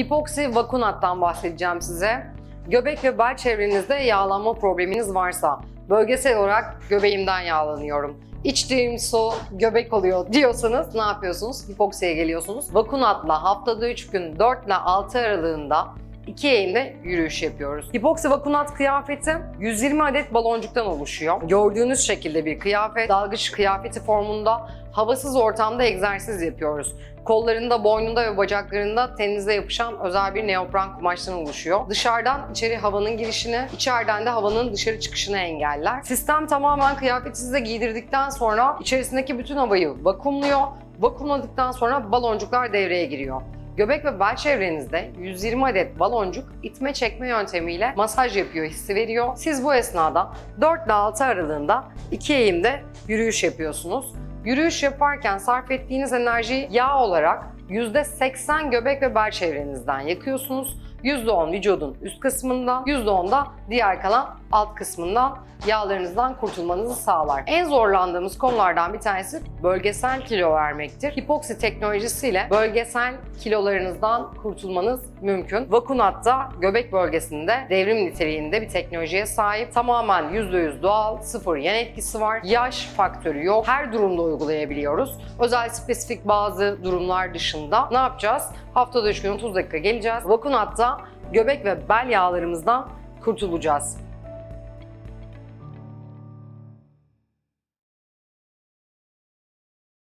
Hipoksi vakunattan bahsedeceğim size. Göbek ve bel çevrenizde yağlanma probleminiz varsa, bölgesel olarak göbeğimden yağlanıyorum. İçtiğim su göbek oluyor diyorsanız ne yapıyorsunuz? Hipoksiye geliyorsunuz. Vakunatla haftada 3 gün 4 ile 6 aralığında iki eğimde yürüyüş yapıyoruz. Hipoksi vakunat kıyafeti 120 adet baloncuktan oluşuyor. Gördüğünüz şekilde bir kıyafet, dalgıç kıyafeti formunda havasız ortamda egzersiz yapıyoruz. Kollarında, boynunda ve bacaklarında teninize yapışan özel bir neopren kumaştan oluşuyor. Dışarıdan içeri havanın girişini, içeriden de havanın dışarı çıkışını engeller. Sistem tamamen kıyafeti size giydirdikten sonra içerisindeki bütün havayı vakumluyor. Vakumladıktan sonra baloncuklar devreye giriyor. Göbek ve bel çevrenizde 120 adet baloncuk itme çekme yöntemiyle masaj yapıyor, hissi veriyor. Siz bu esnada 4 ile 6 aralığında iki eğimde yürüyüş yapıyorsunuz. Yürüyüş yaparken sarf ettiğiniz enerjiyi yağ olarak %80 göbek ve bel çevrenizden yakıyorsunuz. %10 vücudun üst kısmından, %10 da diğer kalan alt kısmından yağlarınızdan kurtulmanızı sağlar. En zorlandığımız konulardan bir tanesi bölgesel kilo vermektir. Hipoksi teknolojisiyle bölgesel kilolarınızdan kurtulmanız mümkün. Vakunat'ta göbek bölgesinde devrim niteliğinde bir teknolojiye sahip. Tamamen %100 doğal, sıfır yan etkisi var. Yaş faktörü yok. Her durumda uygulayabiliyoruz. Özel spesifik bazı durumlar dışında ne yapacağız? Haftada 3 gün 30 dakika geleceğiz. Vakunat'ta göbek ve bel yağlarımızdan kurtulacağız.